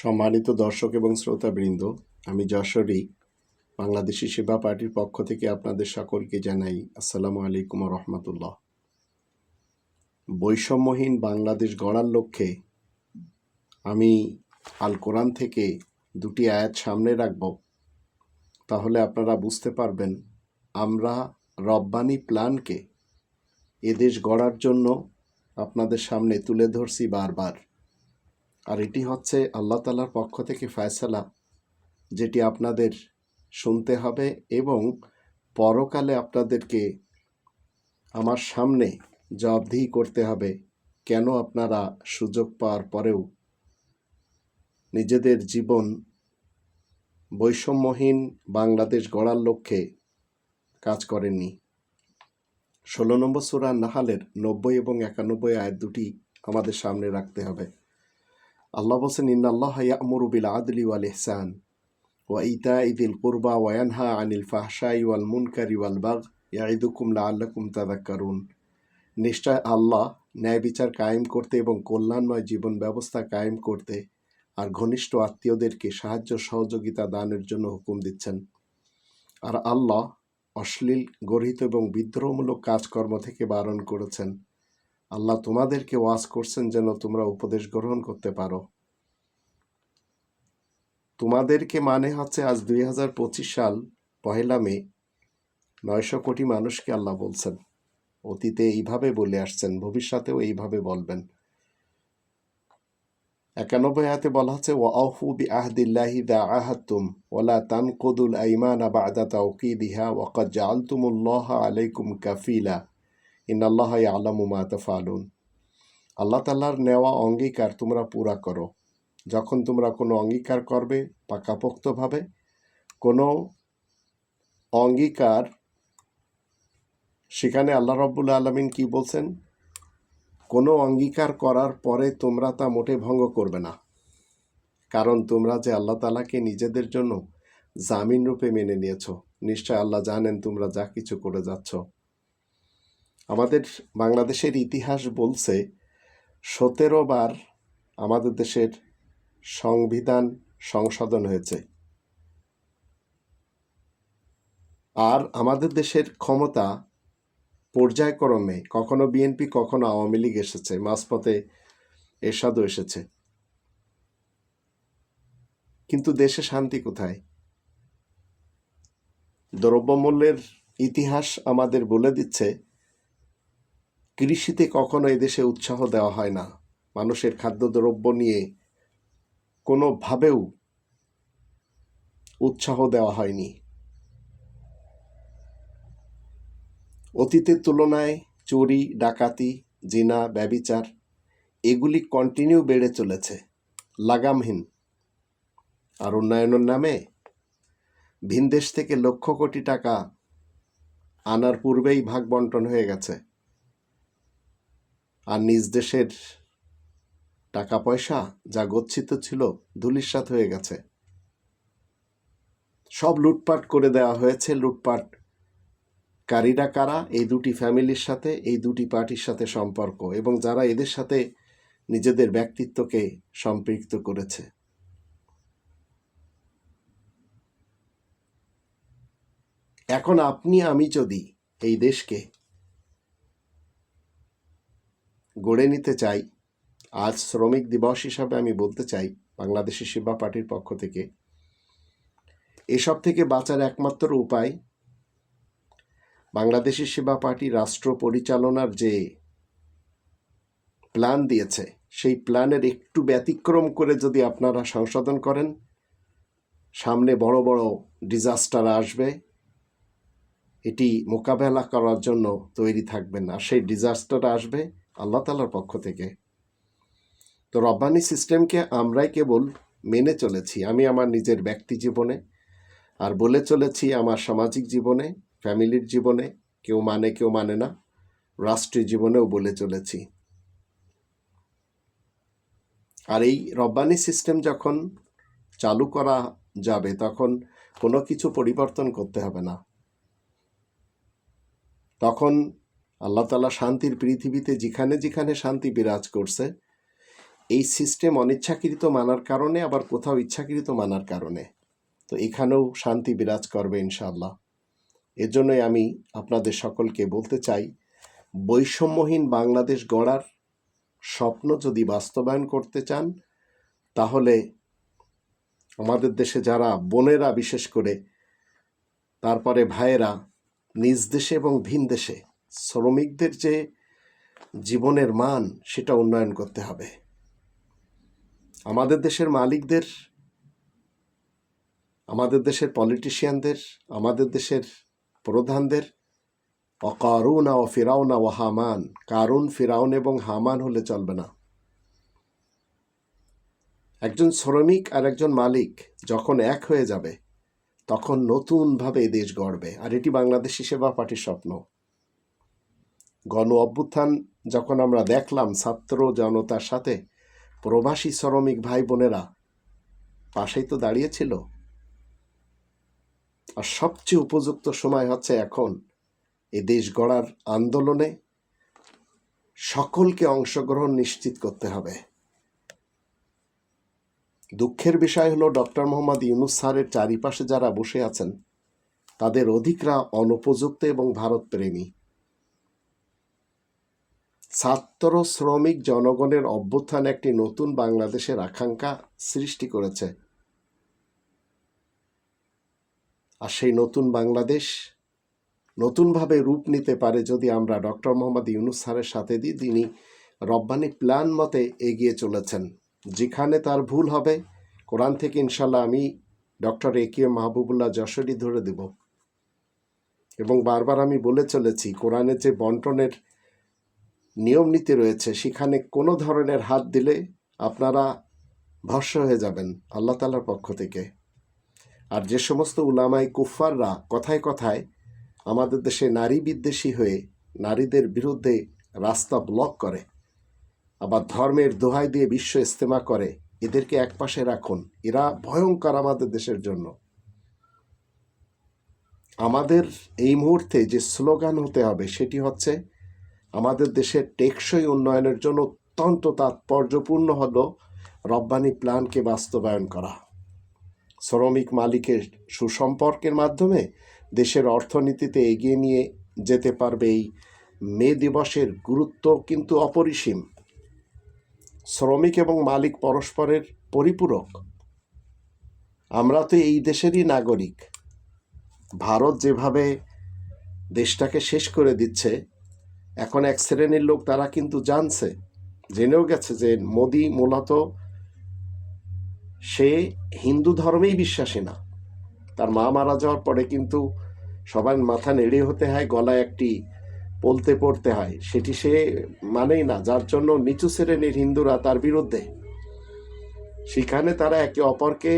সম্মানিত দর্শক এবং শ্রোতাবৃন্দ, আমি যশোরী বাংলাদেশি সেবা পার্টির পক্ষ থেকে আপনাদের সকলকে জানাই আসসালামু আলাইকুম রহমতুল্লাহ। বৈষম্যহীন বাংলাদেশ গড়ার লক্ষ্যে আমি আল কোরআন থেকে দুটি আয়াত সামনে রাখব। তাহলে আপনারা বুঝতে পারবেন, আমরা রব্বানি প্ল্যানকে এদেশ গড়ার জন্য আপনাদের সামনে তুলে ধরছি বারবার। আর এটি হচ্ছে আল্লাহ তালার পক্ষ থেকে ফয়সালা, যেটি আপনাদের শুনতে হবে এবং পরকালে আপনাদেরকে আমার সামনে জবাবদিহি করতে হবে, কেন আপনারা সুযোগ পাওয়ার পরেও নিজেদের জীবন বৈষম্যহীন বাংলাদেশ গড়ার লক্ষ্যে কাজ করেননি। ষোলো নম্বর সুরা নাহালের নব্বই এবং একানব্বই আয়াত দুটি আমাদের সামনে রাখতে হবে। আল্লাহ বলছেন, ইন্নাল্লাহ ইয়ামুরু বিল আদলি ওয়াল ইহসান ওয়া ইতা ইদিল কুরবা ওয়ানহা আনিল ফাহশাই ওয়াল মুনকারি ওয়াল বাগ ইয়াইদুকুম লাআল্লাকুম তাদাক্কারুন নিশ্চয় আল্লাহ ন্যায় বিচার কায়েম করতে এবং কল্যাণময় জীবন ব্যবস্থা কায়েম করতে আর ঘনিষ্ঠ আত্মীয়দেরকে সাহায্য সহযোগিতা দানের জন্য হুকুম দিচ্ছেন। আর আল্লাহ অশ্লীল, গর্হিত এবং বিদ্রোহমূলক কাজকর্ম থেকে বারণ করেছেন। আল্লাহ তোমাদেরকে ওয়াজ করছেন যেন তোমরা উপদেশ গ্রহণ করতে পারো। তোমাদেরকে মানে হচ্ছে আজ দুই হাজার পঁচিশ সাল, পহেলা মে, নয়শো কোটি মানুষকে আল্লাহ বলছেন। অতীতে এইভাবে বলে আসছেন, ভবিষ্যতেও এইভাবে বলবেন। একানব্বই হাতে বলা হচ্ছে ও আহু বি আহদিল্লাহি দা আহাতুম ওলা তানকুদুল আইমানা বাদা তাওকিদিহা ওয়াকাদ জাআলতুমুল্লাহ আলাইকুম কাফিলা। ইনাল্লাহ আলামু মা তাফালুন। আল্লাহ তাল্লাহর নেওয়া অঙ্গীকার তোমরা পুরা করো। যখন তোমরা কোনো অঙ্গীকার করবে পাকাপোক্তভাবে, কোনো অঙ্গীকার, সেখানে আল্লাহ রব্বুল আলমিন কি বলছেন? কোনো অঙ্গীকার করার পরে তোমরা তা মোটে ভঙ্গ করবে না। কারণ তোমরা যে আল্লাহ তালাকে নিজেদের জন্য জামিন রূপে মেনে নিয়েছ, নিশ্চয় আল্লাহ জানেন তোমরা যা কিছু করে যাচ্ছ। আমাদের বাংলাদেশের ইতিহাস বলছে, সতেরো বার আমাদের দেশের সংবিধান সংশোধন হয়েছে। আর আমাদের দেশের ক্ষমতা পর্যায়ক্রমে কখনো বিএনপি কখনো আওয়ামী লীগ এসেছে, মাঝপথে এরশাদও এসেছে। কিন্তু দেশে শান্তি কোথায়? দ্রব্যমূল্যের ইতিহাস আমাদের বলে দিচ্ছে কৃষিতে কখনো এদেশে উৎসাহ দেওয়া হয় না। মানুষের খাদ্যদ্রব্য নিয়ে কোনোভাবেও উৎসাহ দেওয়া হয়নি। অতীতের তুলনায় চুরি, ডাকাতি, জিনা, ব্যবিচার এগুলি কন্টিনিউ বেড়ে চলেছে, লাগামহীন। আর উন্নয়নের নামে ভিনদেশ থেকে লক্ষ কোটি টাকা আনার পূর্বেই ভাগ বন্টন হয়ে গেছে। আর নিজ দেশের টাকা পয়সা যা গচ্ছিত ছিল ধুলিস্বাত হয়ে গেছে। সব লুটপাট করে দেওয়া হয়েছে। লুটপাট কারীরা কারা? এই দুটি ফ্যামিলির সাথে, এই দুটি পার্টির সাথে সম্পর্ক এবং যারা এদের সাথে নিজেদের ব্যক্তিত্বকে সম্পৃক্ত করেছে। এখন আপনি, আমি যদি এই দেশকে গড়ে নিতে চাই, আজ শ্রমিক দিবস হিসাবে আমি বলতে চাই বাংলাদেশি সেবা পার্টির পক্ষ থেকে। এসব থেকে বাঁচার একমাত্র উপায় বাংলাদেশি সেবা পার্টি রাষ্ট্র পরিচালনার যে প্ল্যান দিয়েছে, সেই প্ল্যানের একটু ব্যতিক্রম করে যদি আপনারা সংশোধন করেন, সামনে বড় বড় ডিজাস্টার আসবে, এটি মোকাবেলা করার জন্য তৈরি থাকবেন। আর সেই ডিজাস্টার আসবে আল্লাহ তালার পক্ষ থেকে। তো রব্বানি সিস্টেমকে আমরাই কেবল মেনে চলেছি, আমি আমার নিজের ব্যক্তি জীবনে, আর বলে চলেছি আমার সামাজিক জীবনে, ফ্যামিলির জীবনে, কেউ মানে কেউ মানে না, রাষ্ট্রীয় জীবনেও বলে চলেছি। আর এই রব্বানি সিস্টেম যখন চালু করা যাবে, তখন কোনো কিছু পরিবর্তন করতে হবে না। তখন আল্লাহ তালা শান্তির পৃথিবীতে যেখানে যেখানে শান্তি বিরাজ করছে, এই সিস্টেম অনিচ্ছাকৃত মানার কারণে, আবার কোথাও ইচ্ছাকৃত মানার কারণে। তো এখানেও শান্তি বিরাজ করবে ইনশাআল্লাহ। এর জন্যই আমি আপনাদের সকলকে বলতে চাই, বৈষম্যহীন বাংলাদেশ গড়ার স্বপ্ন যদি বাস্তবায়ন করতে চান, তাহলে আমাদের দেশে যারা বোনেরা, বিশেষ করে তারপরে ভাইয়েরা, নিজ দেশে এবং ভিন দেশে শ্রমিকদের যে জীবনের মান, সেটা উন্নয়ন করতে হবে। আমাদের দেশের মালিকদের, আমাদের দেশের পলিটিশিয়ানদের আমাদের দেশের প্রধানদের, অকারুনা ও ফিরাউনা ও হামান, কারুন, ফিরাউন এবং হামান হলে চলবে না। একজন শ্রমিক আর একজন মালিক যখন এক হয়ে যাবে, তখন নতুনভাবে এই দেশ গড়বে। আর এটি বাংলাদেশি সেবা পার্টির স্বপ্ন। গণ অভ্যুত্থান যখন আমরা দেখলাম, ছাত্র জনতার সাথে প্রবাসী শ্রমিক ভাই বোনেরা পাশেই তো দাঁড়িয়েছিল আর সবচেয়ে উপযুক্ত সময় হচ্ছে এখন এ দেশ গড়ার আন্দোলনে সকলকে অংশগ্রহণ নিশ্চিত করতে হবে। দুঃখের বিষয় হলো, ডক্টর মোহাম্মদ ইউনুস স্যারের চারিপাশে যারা বসে আছেন, তাদের অধিকরা অনুপযুক্ত এবং ভারতপ্রেমী। ছাত্র শ্রমিক জনগণের অভ্যুত্থান একটি নতুন বাংলাদেশের আকাঙ্ক্ষা সৃষ্টি করেছে। আর সেই নতুন বাংলাদেশ নতুনভাবে রূপ নিতে পারে যদি আমরা ডক্টর মোহাম্মদ ইউনুস স্যারের সাথে দিই তিনি রব্বানি প্ল্যান মতে এগিয়ে চলেছেন। যেখানে তার ভুল হবে, কোরআন থেকে ইনশাল্লাহ আমি ডক্টর এ কে মাহবুবুল্লাহ যশোরই ধরে দেব। এবং বারবার আমি বলে চলেছি, কোরআনের যে বন্টনের নিয়ম নীতি রয়েছে, সেখানে কোনো ধরনের হাত দিলে আপনারা ভস্য হয়ে যাবেন আল্লাহ তালার পক্ষ থেকে। আর যে সমস্ত উলামাই কুফাররা কথায় কথায় আমাদের দেশে নারী বিদ্বেষী হয়ে নারীদের বিরুদ্ধে রাস্তা ব্লক করে, আবার ধর্মের দোহাই দিয়ে বিশ্ব ইস্তেমা করে, এদেরকে একপাশে রাখুন, এরা ভয়ঙ্কর আমাদের দেশের জন্য। আমাদের এই মুহূর্তে যে স্লোগান হতে হবে, সেটি হচ্ছে আমাদের দেশের টেকসই উন্নয়নের জন্য অত্যন্ত তাৎপর্যপূর্ণ হল রব্বানি প্ল্যানকে বাস্তবায়ন করা। শ্রমিক মালিকের সুসম্পর্কের মাধ্যমে দেশের অর্থনীতিতে এগিয়ে নিয়ে যেতে পারবে এই মে দিবসের গুরুত্ব কিন্তু অপরিসীম। শ্রমিক এবং মালিক পরস্পরের পরিপূরক। আমরা তো এই দেশেরই নাগরিক। ভারত যেভাবে দেশটাকে শেষ করে দিচ্ছে এখন এক শ্রেণির লোক তারা কিন্তু জানছে, জেনেও গেছে যে মোদি মূলত সে হিন্দু ধর্মেই বিশ্বাসী না। তার মা মারা যাওয়ার পরে কিন্তু সবার মাথা নেড়ে হতে হয়, গলায় একটি পলতে পড়তে হয়। সেটি সে মানেই না, যার জন্য নিচু শ্রেণির হিন্দুরা তার বিরুদ্ধে। সেখানে তারা একে অপরকে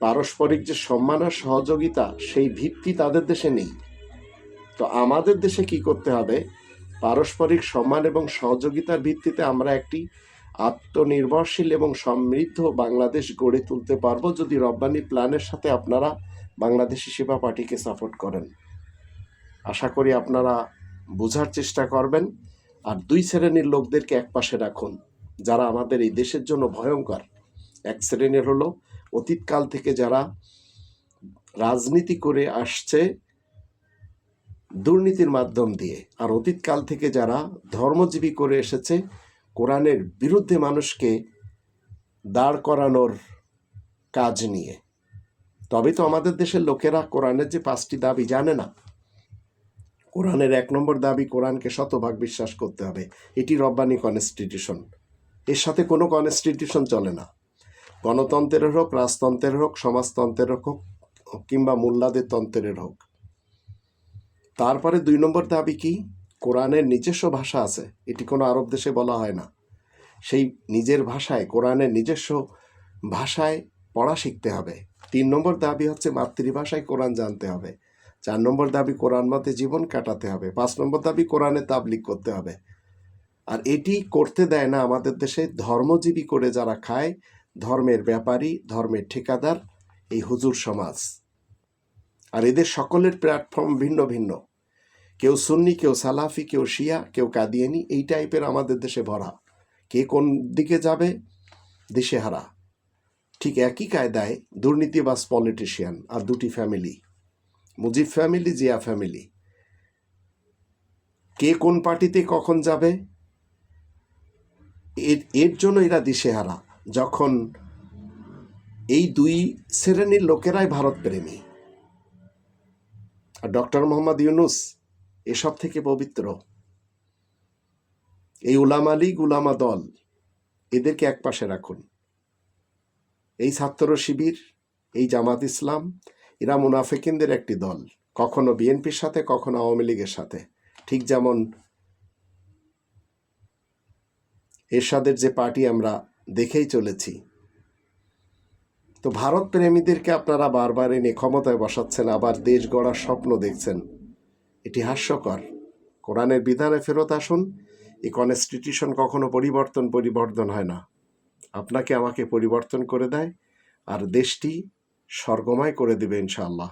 পারস্পরিক যে সম্মান আর সহযোগিতা, সেই ভিত্তি তাদের দেশে নেই। তো আমাদের দেশে কি করতে হবে? পারস্পরিক সম্মান এবং সহযোগিতার ভিত্তিতে আমরা একটি আত্মনির্ভরশীল এবং সমৃদ্ধ বাংলাদেশ গড়ে তুলতে পারব যদি রব্বানি প্ল্যানের সাথে আপনারা বাংলাদেশি সেবা পার্টিকে সাপোর্ট করেন। আশা করি আপনারা বোঝার চেষ্টা করবেন। আর দুই শ্রেণির লোকদেরকে একপাশে রাখুন, যারা আমাদের এই দেশের জন্য ভয়ঙ্কর। এক শ্রেণির হলো অতীতকাল থেকে যারা রাজনীতি করে আসছে দুর্নীতির মাধ্যম দিয়ে। আর অতীতকাল থেকে যারা ধর্মজীবী করে এসেছে, কোরআনের বিরুদ্ধে মানুষকে দাঁড় করানোর কাজ নিয়ে। তবে তো আমাদের দেশের লোকেরা কোরআনের যে পাঁচটি দাবি জানে না। কোরআনের এক নম্বর দাবি, কোরআনকে শতভাগ বিশ্বাস করতে হবে। এটি রব্বানি কনস্টিটিউশন এর সাথে কোনো কনস্টিটিউশন চলে না। গণতন্ত্রের হোক, রাজতন্ত্রের হোক, সমাজতন্ত্রের হোক, কিংবা মোল্লাদের তন্ত্রের হোক। তারপরে দুই নম্বর দাবি কি? কোরআনের নিজস্ব ভাষা আছে। এটি কোনো আরব দেশে বলা হয় না। সেই নিজের ভাষায়, কোরআনের নিজস্ব ভাষায় পড়া শিখতে হবে। তিন নম্বর দাবি হচ্ছে মাতৃভাষায় কোরআন জানতে হবে। চার নম্বর দাবি কোরআন মতে জীবন কাটাতে হবে। পাঁচ নম্বর দাবি কোরআনে তাবলিক করতে হবে। আর এটি করতে দেয় না আমাদের দেশে ধর্মজীবী করে যারা খায়, ধর্মের ব্যাপারী, ধর্মের ঠিকাদার, এই হুজুর সমাজ। আর এদের সকলের প্ল্যাটফর্ম ভিন্ন ভিন্ন। কেউ সুন্নি, কেউ সালাফি, কেউ শিয়া, কেউ কাদিয়ানি, এই টাইপের আমাদের দেশে ভরা। কে কোন দিকে যাবে? দিশেহারা ঠিক একই কায়দায় দুর্নীতিবাজ পলিটিশিয়ান আর দুটি family. Mujib family, Zia family. কে কোন পার্টিতে কখন যাবে? এর এর জন্য এরা দিশেহারা যখন এই দুই শ্রেণির লোকেরাই ভারত প্রেমী আর ডক্টর মোহাম্মদ ইউনুস এসব থেকে পবিত্র। এই উলামা লীগ, উলামা দল, এদেরকে এক পাশে রাখুন। এই ছাত্র শিবির, এই জামাত ইসলাম, এরা মুনাফেকিনদের একটি দল, কখনো বিএনপির সাথে, কখনো আওয়ামী লীগের সাথে। ঠিক যেমন এরশাদের যে পার্টি আমরা দেখেই চলেছি। তো ভারত প্রেমীদেরকে আপনারা বারবার এনে ক্ষমতায় বসাচ্ছেন, আবার দেশ গড়ার স্বপ্ন দেখছেন। এটি হাস্যকর। কোরআনের বিধানে ফেরত আসুন, এই কনস্টিটিউশন কখনো পরিবর্তন পরিবর্তন হয় না। আপনাকে আমাকে পরিবর্তন করে দেয়, আর দেশটি স্বর্গময় করে দেবে ইনশাআল্লাহ।